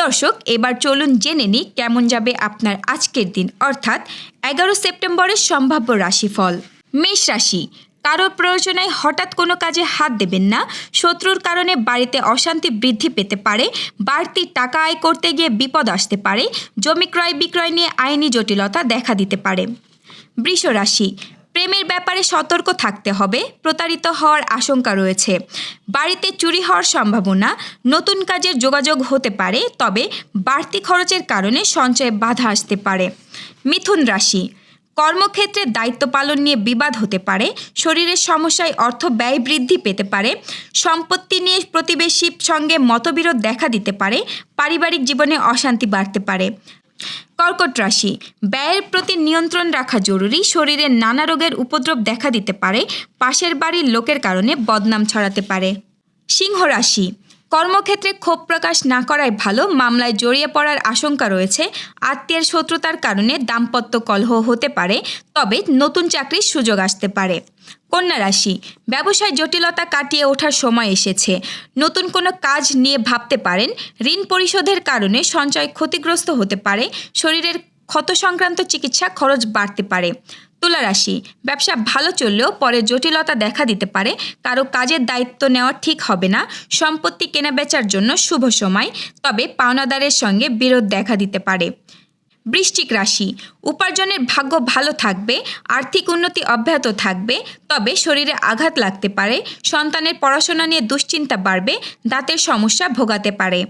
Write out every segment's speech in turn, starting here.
দর্শক, এবার চলুন জেনে নিই কেমন যাবে আপনার আজকের দিন, অর্থাৎ এগারো সেপ্টেম্বরের সম্ভাব্য রাশিফল। মেষ রাশি কারও প্রয়োজনে হঠাৎ কোনো কাজে হাত দেবেন না, শত্রুর কারণে বাড়িতে অশান্তি বৃদ্ধি পেতে পারে, বাড়তি টাকা আয় করতে গিয়ে বিপদ আসতে পারে, জমি ক্রয় বিক্রয় নিয়ে আইনি জটিলতা দেখা দিতে পারে। বৃষ রাশি প্রেমের ব্যাপারে সতর্ক থাকতে হবে, প্রতারিত হওয়ার আশঙ্কা রয়েছে। বাড়িতে চুরি হওয়ার সম্ভাবনা, নতুন কাজের যোগাযোগ হতে পারে, তবে বাড়তি খরচের কারণে সঞ্চয়ে বাধা আসতে পারে। মিথুন রাশি, কর্মক্ষেত্রে দায়িত্ব পালন নিয়ে বিবাদ হতে পারে, শরীরের সমস্যায় অর্থ ব্যয় বৃদ্ধি পেতে পারে, সম্পত্তি নিয়ে প্রতিবেশীর সঙ্গে মতবিরোধ দেখা দিতে পারে, পারিবারিক জীবনে অশান্তি বাড়তে পারে। কর্কট রাশি, ব্যয়ের প্রতি নিয়ন্ত্রণ রাখা জরুরি, শরীরে নানা রোগের উপদ্রব দেখা দিতে পারে, পাশের বাড়ির লোকের কারণে বদনাম ছড়াতে পারে। সিংহ রাশি, কর্মক্ষেত্রে ক্ষোভ প্রকাশ না করাই ভালো, মামলায় জড়িয়ে পড়ার আশঙ্কা রয়েছে, আত্মীয়ের শত্রুতার কারণে দাম্পত্য কলহ হতে পারে, তবে নতুন চাকরির সুযোগ আসতে পারে। কন্যা রাশি, ব্যবসায় জটিলতা কাটিয়ে ওঠার সময় এসেছে। নতুন কোনো কাজ নিয়ে ভাবতে পারেন। ঋণ পরিশোধের কারণে সঞ্চয় ক্ষতিগ্রস্ত হতে পারে। শরীরের ক্ষত সংক্রান্ত চিকিৎসা খরচ বাড়তে পারে। তুলা রাশি, ব্যবসা ভালো চললেও পরে জটিলতা দেখা দিতে পারে। কারও কাজের দায়িত্ব নেওয়া ঠিক হবে না। সম্পত্তি কেনাবেচার জন্য শুভ সময়। তবে পাওনাদারের সঙ্গে বিরোধ দেখা দিতে পারে। বৃশ্চিক রাশি। উপার্জনের ভাগ্য ভালো থাকবে, আর্থিক উন্নতি অব্যাহত থাকবে, তবে শরীরে আঘাত লাগতে পারে, সন্তানের পড়াশোনা নিয়ে দুশ্চিন্তা বাড়বে, দাঁতের সমস্যা ভোগাতে পারে।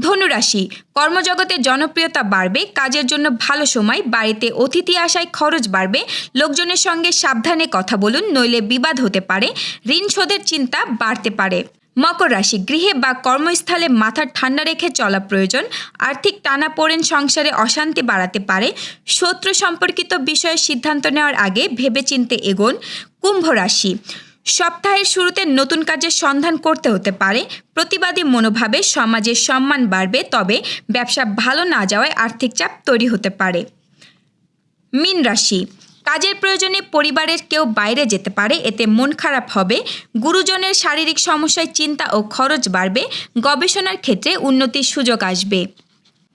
ধনুরাশি, কর্মজগতে জনপ্রিয়তা বাড়বে, কাজের জন্য ভালো সময়, বাড়িতে অতিথি আসায় খরচ বাড়বে, লোকজনের সঙ্গে সাবধানে কথা বলুন, নইলে বিবাদ হতে পারে, ঋণ শোধের চিন্তা বাড়তে পারে। মকর রাশি, গৃহে বা কর্মস্থলে মাথা ঠান্ডা রেখে চলা প্রয়োজন, আর্থিক টানাপোড়েন সংসারে অশান্তি বাড়াতে পারে, শত্রু সম্পর্কিত বিষয়ে সিদ্ধান্ত নেওয়ার আগে ভেবেচিন্তে এগোন, কুম্ভ রাশি। সপ্তাহের শুরুতে নতুন কাজের সন্ধান করতে হতে পারে, প্রতিবাদী মনোভাবে সমাজের সম্মান বাড়বে, তবে ব্যবসা ভালো না যাওয়ায় আর্থিক চাপ তৈরি হতে পারে। মীন রাশি কাজের প্রয়োজনে পরিবারের কেউ বাইরে যেতে পারে, এতে মন খারাপ হবে। গুরুজনের শারীরিক সমস্যায় চিন্তা ও খরচ বাড়বে। গবেষণার ক্ষেত্রে উন্নতির সুযোগ আসবে।